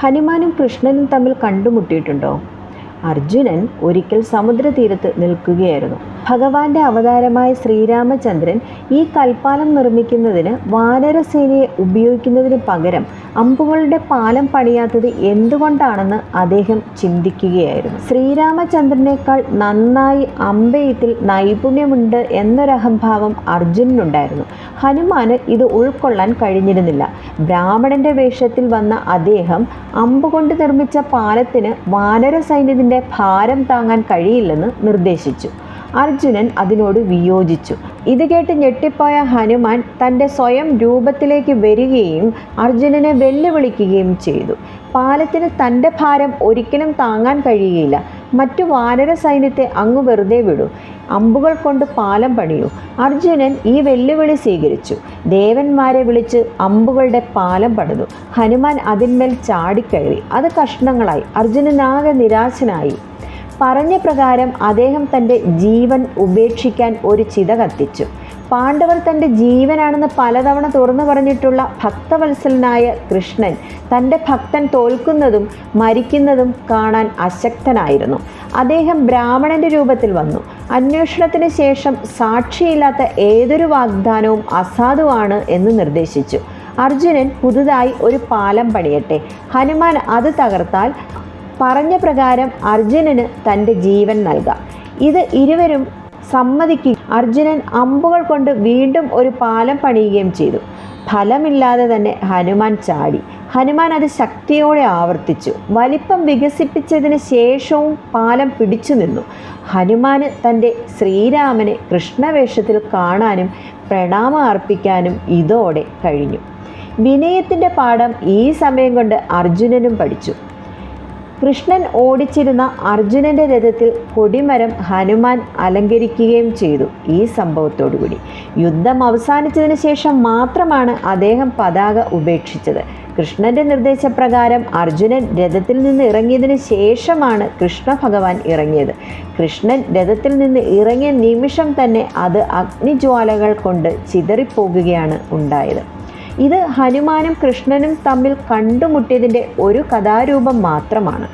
ഹനുമാനും കൃഷ്ണനും തമ്മിൽ കണ്ടുമുട്ടിയിട്ടുണ്ടോ? അർജുനൻ ഒരിക്കൽ സമുദ്രതീരത്ത് നിൽക്കുകയായിരുന്നു. ഭഗവാന്റെ അവതാരമായ ശ്രീരാമചന്ദ്രൻ ഈ കൽപ്പാലം നിർമ്മിക്കുന്നതിന് വാനരസേനയെ ഉപയോഗിക്കുന്നതിന് പകരം അമ്പുകളുടെ പാലം പണിയാത്തത് എന്തുകൊണ്ടാണെന്ന് അദ്ദേഹം ചിന്തിക്കുകയായിരുന്നു. ശ്രീരാമചന്ദ്രനേക്കാൾ നന്നായി അമ്പെയ്ത്തിൽ നൈപുണ്യമുണ്ട് എന്നൊരഹംഭാവം അർജുനനുണ്ടായിരുന്നു. ഹനുമാന് ഇത് ഉൾക്കൊള്ളാൻ കഴിഞ്ഞിരുന്നില്ല. ബ്രാഹ്മണന്റെ വേഷത്തിൽ വന്ന അദ്ദേഹം അമ്പുകൊണ്ട് നിർമ്മിച്ച പാലത്തിന് വാനര സൈന്യത്തിന്റെ ഭാരം താങ്ങാൻ കഴിയില്ലെന്ന് നിർദ്ദേശിച്ചു. അർജുനൻ അതിനോട് വിയോജിച്ചു. ഇത് കേട്ട് ഞെട്ടിപ്പോയ ഹനുമാൻ തന്റെ സ്വയം രൂപത്തിലേക്ക് വരികയും അർജുനനെ വെല്ലുവിളിക്കുകയും ചെയ്തു. പാലത്തിന് തന്റെ ഭാരം ഒരിക്കലും താങ്ങാൻ കഴിയുകയില്ല മറ്റു വാനര സൈന്യത്തെ അങ്ങ് വെറുതെ വിടൂ. അമ്പുകൾ കൊണ്ട് പാലം പണിയൂ. അർജുനൻ ഈ വെല്ലുവിളി സ്വീകരിച്ചു. ദേവന്മാരെ വിളിച്ച് അമ്പുകളുടെ പാലം പണിതു. ഹനുമാൻ അതിന്മേൽ ചാടിക്കയറി. അത് കഷ്ണങ്ങളായി. അർജുനനാകെ നിരാശനായി. പറഞ്ഞ പ്രകാരം അദ്ദേഹം തന്റെ ജീവൻ ഉപേക്ഷിക്കാൻ ഒരു ചിത കത്തിച്ചു. പാണ്ഡവർ തന്റെ ജീവനാണെന്ന് പലതവണ തുറന്നു പറഞ്ഞിട്ടുള്ള ഭക്തവത്സലനായ കൃഷ്ണൻ തന്റെ ഭക്തൻ തോൽക്കുന്നതും മരിക്കുന്നതും കാണാൻ അശക്തനായിരുന്നു. അദ്ദേഹം ബ്രാഹ്മണന്റെ രൂപത്തിൽ വന്നു. അന്വേഷണത്തിന് ശേഷം സാക്ഷിയില്ലാത്ത ഏതൊരു വാഗ്ദാനവും അസാധുവാണ് എന്ന് നിർദ്ദേശിച്ചു. അർജുനൻ പുതുതായി ഒരു പാലം പണിയട്ടെ. ഹനുമാൻ അത് തകർത്താൽ പറഞ്ഞ പ്രകാരം അർജുനന് തന്റെ ജീവൻ നൽകാം. ഇത് ഇരുവരും സമ്മതിക്കുക അർജുനൻ അമ്പുകൾ കൊണ്ട് വീണ്ടും ഒരു പാലം പണിയുകയും ചെയ്തു. ഫലമില്ലാതെ തന്നെ ഹനുമാൻ ചാടി. ഹനുമാൻ അത് ശക്തിയോടെ ആവർത്തിച്ചു. വലിപ്പം വികസിപ്പിച്ചതിന് ശേഷവും പാലം പിടിച്ചു നിന്നു. ഹനുമാൻ തന്റെ ശ്രീരാമനെ കൃഷ്ണവേഷത്തിൽ കാണാനും പ്രണാമം അർപ്പിക്കാനും ഇതോടെ കഴിഞ്ഞു. വിനയത്തിന്റെ പാഠം ഈ സമയം കൊണ്ട് അർജുനനും പഠിച്ചു. കൃഷ്ണൻ ഓടിച്ചിരുന്ന അർജുനന്റെ രഥത്തിൽ കൊടിമരം ഹനുമാൻ അലങ്കരിക്കുകയും ചെയ്തു ഈ സംഭവത്തോടുകൂടി. യുദ്ധം അവസാനിച്ചതിന് ശേഷം മാത്രമാണ് അദ്ദേഹം പതാക ഉപേക്ഷിച്ചത്. കൃഷ്ണന്റെ നിർദ്ദേശപ്രകാരം അർജുനൻ രഥത്തിൽ നിന്ന് ഇറങ്ങിയതിന് ശേഷമാണ് കൃഷ്ണ ഭഗവാൻ ഇറങ്ങിയത്. കൃഷ്ണൻ രഥത്തിൽ നിന്ന് ഇറങ്ങിയ നിമിഷം തന്നെ അത് അഗ്നിജ്വാലകൾ കൊണ്ട് ചിതറിപ്പോകുകയാണ് ഉണ്ടായത്. ഇത് ഹനുമാനും കൃഷ്ണനും തമ്മിൽ കണ്ടുമുട്ടിയതിന്റെ ഒരു കഥാരൂപം മാത്രമാണ്.